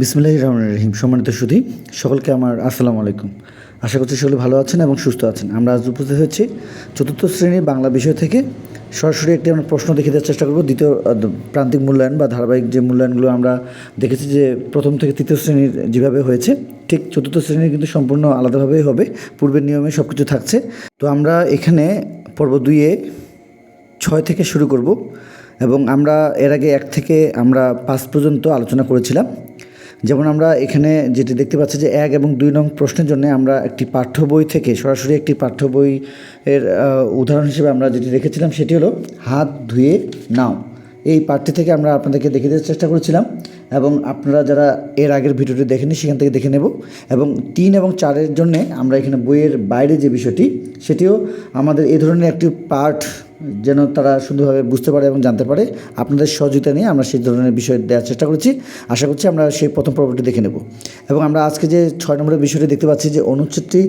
বিসমুল্লাহ রহমান রহিম। সম্মানিত সুধি সকলকে আমার আসসালামু আলাইকুম। আশা করছি সকলে ভালো আছেন এবং সুস্থ আছেন। আমরা আজ উপস্থিত হচ্ছি চতুর্থ শ্রেণির বাংলা বিষয় থেকে। সরাসরি একটি আমরা প্রশ্ন দেখে দেওয়ার চেষ্টা করব। দ্বিতীয় প্রান্তিক মূল্যায়ন বা ধারাবাহিক যে মূল্যায়নগুলো আমরা দেখেছি যে প্রথম থেকে তৃতীয় শ্রেণির যেভাবে হয়েছে, ঠিক চতুর্থ শ্রেণির কিন্তু সম্পূর্ণ আলাদাভাবেই হবে। পূর্বের নিয়মে সব কিছু থাকছে। তো আমরা এখানে পর্ব দুইয়ে ছয় থেকে শুরু করব এবং আমরা এর আগে এক থেকে আমরা পাঁচ পর্যন্ত আলোচনা করেছিলাম। যেমন আমরা এখানে যেটি দেখতে পাচ্ছি যে এক এবং দুই নং প্রশ্নের জন্য আমরা একটি পাঠ্য বই থেকে সরাসরি একটি পাঠ্য বই এর উদাহরণ হিসেবে আমরা যেটি রেখেছিলাম সেটি হলো হাত ধুয়ে নাও। এই পাঠটি থেকে আমরা আপনাদেরকে দেখে দেওয়ার চেষ্টা করেছিলাম এবং আপনারা যারা এর আগের ভিডিওটি দেখেনি সেখান থেকে দেখে নেব এবং তিন এবং চারের জন্য আমরা এখানে বইয়ের বাইরে যে বিষয়টি সেটিও আমাদের এই ধরনের একটি পার্ট যেন তারা সুন্দরভাবে বুঝতে পারে এবং জানতে পারে। আপনাদের সহযোগিতা নিয়ে আমরা সেই ধরনের বিষয় দেওয়ার চেষ্টা করেছি। আশা করছি আমরা সেই প্রথম পর্বটি দেখে নেব। এবং আমরা আজকে যে ছয় নম্বরের বিষয়টি দেখতে পাচ্ছি যে অনুচ্ছেদটি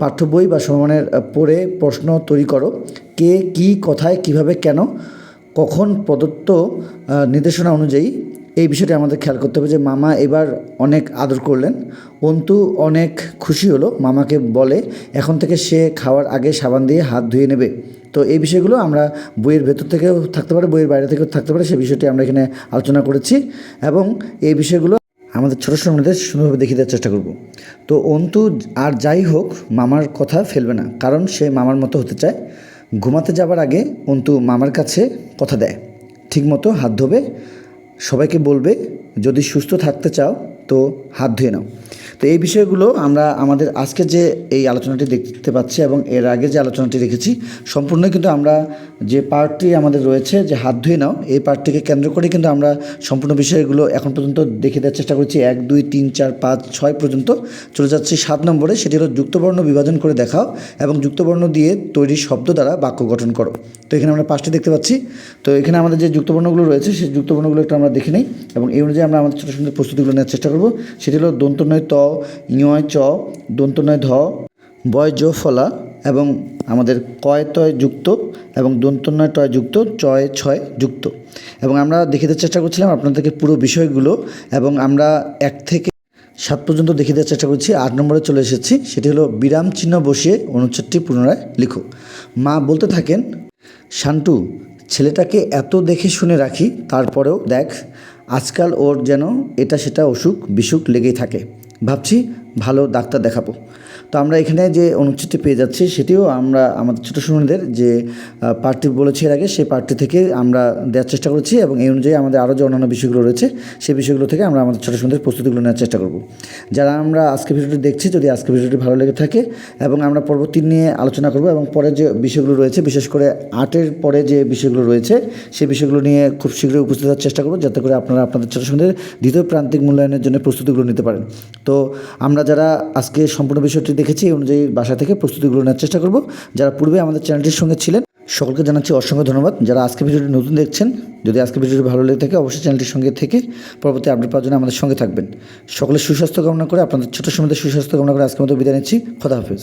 পাঠ্য বই বা সমমানের আহ, পড়ে প্রশ্ন তৈরি করো। কে কি কথায় কীভাবে কেন কখন প্রদত্ত নির্দেশনা অনুযায়ী এই বিষয়টি আমাদের খেয়াল করতে হবে যে মামা এবার অনেক আদর করলেন। অন্তু অনেক খুশি হলো, মামাকে বলে, এখন থেকে সে খাওয়ার আগে সাবান দিয়ে হাত ধুয়ে নেবে। তো এই বিষয়গুলো আমরা বইয়ের ভেতর থেকেও থাকতে পারে, বইয়ের বাইরে থেকেও থাকতে পারে, সে বিষয়টি আমরা এখানে আলোচনা করেছি এবং এই বিষয়গুলো আমাদের ছোটো শ্রমিকদের সুন্দরভাবে দেখিয়ে দেওয়ার চেষ্টা করব। তো অন্তু আর যাই হোক, মামার কথা ফেলবে না, কারণ সে মামার মতো হতে চায়। ঘুমাতে যাবার আগে অন্তু মামার কাছে কথা দেয়, ঠিকমতো হাত ধোবে সবাইকে বলবে যদি সুস্থ থাকতে চাও তো হাত ধুয়ে নাও। তো এই বিষয়গুলো আমরা আমাদের আজকে যে এই আলোচনাটি দেখতে পাচ্ছি এবং এর আগে যে আলোচনাটি রেখেছি সম্পূর্ণ কিন্তু আমরা যে পার্টটি আমাদের রয়েছে, যে হাত ধুয়ে নাও, এই পার্টটিকে কেন্দ্র করে কিন্তু আমরা সম্পূর্ণ বিষয়গুলো এখন পর্যন্ত দেখে দেওয়ার চেষ্টা করছি। এক, দুই, তিন, চার, পাঁচ, ছয় পর্যন্ত চলে যাচ্ছি সাত নম্বরে। সেটি হলো যুক্তবর্ণ বিভাজন করে দেখাও এবং যুক্তবর্ণ দিয়ে তৈরি শব্দ দ্বারা বাক্য গঠন করো। তো এখানে আমরা পাঁচটি দেখতে পাচ্ছি। তো এখানে আমাদের যে যুক্তবর্ণগুলো রয়েছে, সেই যুক্তবর্ণগুলো একটু আমরা দেখে নিই এবং এই অনুযায়ী আমরা আমাদের ছোটো সুন্দর প্রস্তুতিগুলো নেওয়ার চেষ্টা করব। সেটি হলো দন্তনয় ত ইয় চ, দন্তনয় ধ, বয় জ ফলা এবং আমাদের কয় তয় যুক্ত এবং দন্তনয় টয় যুক্ত, চয় ছয় যুক্ত। এবং আমরা দেখে দেওয়ার চেষ্টা করছিলাম আপনাদেরকে পুরো বিষয়গুলো এবং আমরা এক থেকে সাত পর্যন্ত দেখে দেওয়ার চেষ্টা করছি। আট নম্বরে চলে এসেছি, সেটি হলো বিরাম চিহ্ন বসিয়ে অনুচ্ছেদটি পুনরায় লিখো। মা বলতে থাকেন শান্টু ছেলেটাকে এত দেখে শুনে রাখি, তারপরেও দেখ, আজকাল ওর যেন এটা সেটা অসুখ বিসুখ লেগেই থাকে। ভাবছি ভালো ডাক্তার দেখাবো। তো আমরা এখানে যে অনুচ্ছেদটি পেয়ে যাচ্ছি, সেটিও আমরা আমাদের ছোটো সুন্দরদের যে পার্টি বলেছি এর আগে, সেই পার্টি থেকে আমরা দেওয়ার চেষ্টা করেছি এবং এই অনুযায়ী আমাদের আরও যে অন্যান্য বিষয়গুলো রয়েছে, সেই বিষয়গুলো থেকে আমরা আমাদের ছোটো সুন্দর প্রস্তুতিগুলো নেওয়ার চেষ্টা করব। যারা আমরা আজকে ভিডিওটি দেখছি, যদি আজকে ভিডিওটি ভালো লেগে থাকে এবং আমরা পরবর্তী নিয়ে আলোচনা করব এবং পরে যে বিষয়গুলো রয়েছে, বিশেষ করে আটের পরে যে বিষয়গুলো রয়েছে, সেই বিষয়গুলো নিয়ে খুব শীঘ্রই উপস্থিত হওয়ার চেষ্টা করব, যাতে করে আপনারা আপনাদের ছোটো সুন্দর দ্বিতীয় প্রান্তিক মূল্যায়নের জন্য প্রস্তুতিগুলো নিতে পারেন। তো আমরা যারা আজকে সম্পূর্ণ বিষয়টি দেখেছি, এই অনুযায়ী বাসা থেকে প্রস্তুতিগুলো নেওয়ার চেষ্টা করব। যারা পূর্বে আমাদের চ্যানেলটির সঙ্গে ছিলেন, সকলকে জানাচ্ছি অসংখ্য ধন্যবাদ। যারা আজকে ভিডিওটি নতুন দেখছেন, যদি আজকে ভিডিওটি ভালো লেগে থাকে, অবশ্যই চ্যানেলটির সঙ্গে থেকে পরবর্তী আপডেট পাওয়ার জন্য আমাদের সঙ্গে থাকবেন। সকলের সুস্বাস্থ্য কামনা করে, আপনাদের ছোটো সময়তে সুস্বাস্থ্য কামনা করে আজকের মতো বিদায় নিচ্ছি। খোদা হাফেজ।